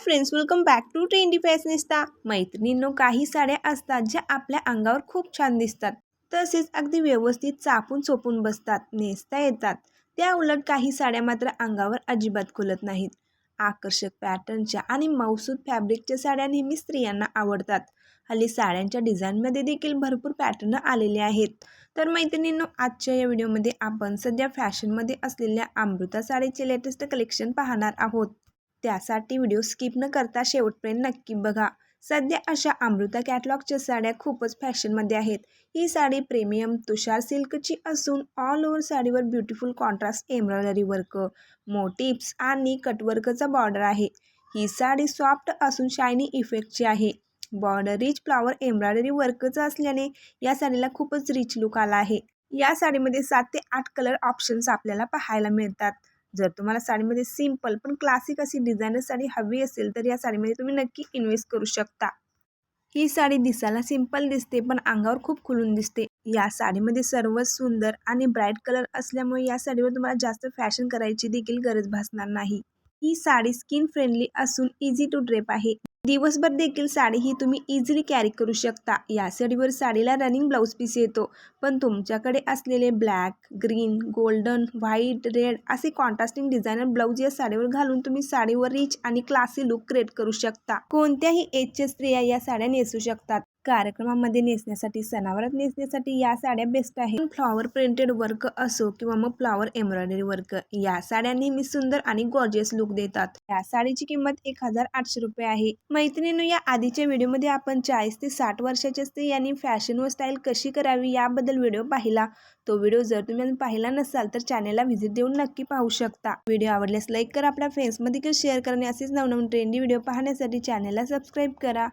Friends welcome back to trendy fashionista मैत्रिणींनो काही साड्या असतात ज्या आपल्या अंगावर खूप छान दिसतात. तसेच अगदी व्यवस्थित चापून सोपून बसतात नेसता येतात. त्या उलट काही साड्या मात्र अंगावर अजिबात खुलत नाहीत. आकर्षक पॅटर्नच्या आणि मौसूद फॅब्रिकच्या साड्या नेहमी स्त्रियांना आवडतात. हल्ली साड्यांच्या डिझाईनमध्ये देखील भरपूर पॅटर्न आलेले आहेत. तर मैत्रिणींनो आजच्या या व्हिडिओमध्ये आपण सध्या फॅशनमध्ये असलेल्या अमृता साडीचे लेटेस्ट कलेक्शन पाहणार आहोत. त्यासाठी व्हिडिओ स्किप न करता शेवटपर्यंत नक्की बघा. सध्या अशा अमृता कॅटलॉगच्या साड्या खूपच फॅशनमध्ये आहेत. ही साडी प्रीमियम तुषार सिल्कची असून ऑल ओव्हर साडीवर beautiful contrast embroidery work motifs आणि कटवर्कचा बॉर्डर आहे. ही साडी सॉफ्ट असून शायनी इफेक्टची आहे. बॉर्डर रिच फ्लावर एम्ब्रॉयडरी वर्कचं असल्याने या साडीला खूपच रिच लुक आला आहे. या साडीमध्ये सात ते आठ कलर ऑप्शन्स आपल्याला पाहायला मिळतात. जर तुम्हाला साडीमध्ये सिंपल पण क्लासिक अशी डिझायनर साडी हवी असेल तर या साडीमध्ये तुम्ही नक्की इन्व्हेस्ट करू शकता. ही साडी दिसायला सिंपल दिसते पण अंगावर खूप खुलून दिसते. या साडीमध्ये सर्व सुंदर आणि ब्राईट कलर असल्यामुळे या साडीवर तुम्हाला जास्त फॅशन करायची देखील गरज भासणार नाही. ही साडी स्किन फ्रेंडली असून इझी टू ड्रेप आहे. दिवसभर देखील साडी ही तुम्ही इझिली कॅरी करू शकता. या साडीवर साडीला रनिंग ब्लाऊज पीस येतो. पण तुमच्याकडे असलेले black green golden white red असे कॉन्ट्रास्टिंग डिझायनर ब्लाऊज या साडीवर घालून तुम्ही साडीवर रिच आणि क्लासी लुक क्रिएट करू शकता. कोणत्याही एजच्या स्त्रिया या साड्या नेसू शकतात. कार्यक्रमामध्ये नेसण्यासाठी सणावरात नेसण्यासाठी या साड्या बेस्ट आहे फ्लॉवर प्रिंटेड वर्क असो किंवा मग फ्लॉवर एम्ब्रॉयडरी वर्क या साड्या नेहमी सुंदर आणि गॉर्जियस लुक देतात. या साडीची किंमत एक हजार आठशे रुपये आहे. मैत्रिणींनो या आधीच्या व्हिडिओमध्ये आपण चाळीस ते साठ वर्षाचे असते यांनी फॅशन व स्टाईल कशी करावी याबद्दल व्हिडिओ पाहिला. तो व्हिडिओ जर तुम्ही अजून पाहिला नसाल तर चॅनेलला व्हिजिट देऊन नक्की पाहू शकता. व्हिडिओ आवडल्यास लाईक करा आपल्या फ्रेंड्समध्ये किंवा शेअर करणे असेच नवनवीन ट्रेंडी व्हिडिओ पाहण्यासाठी चॅनलला सबस्क्राईब करा.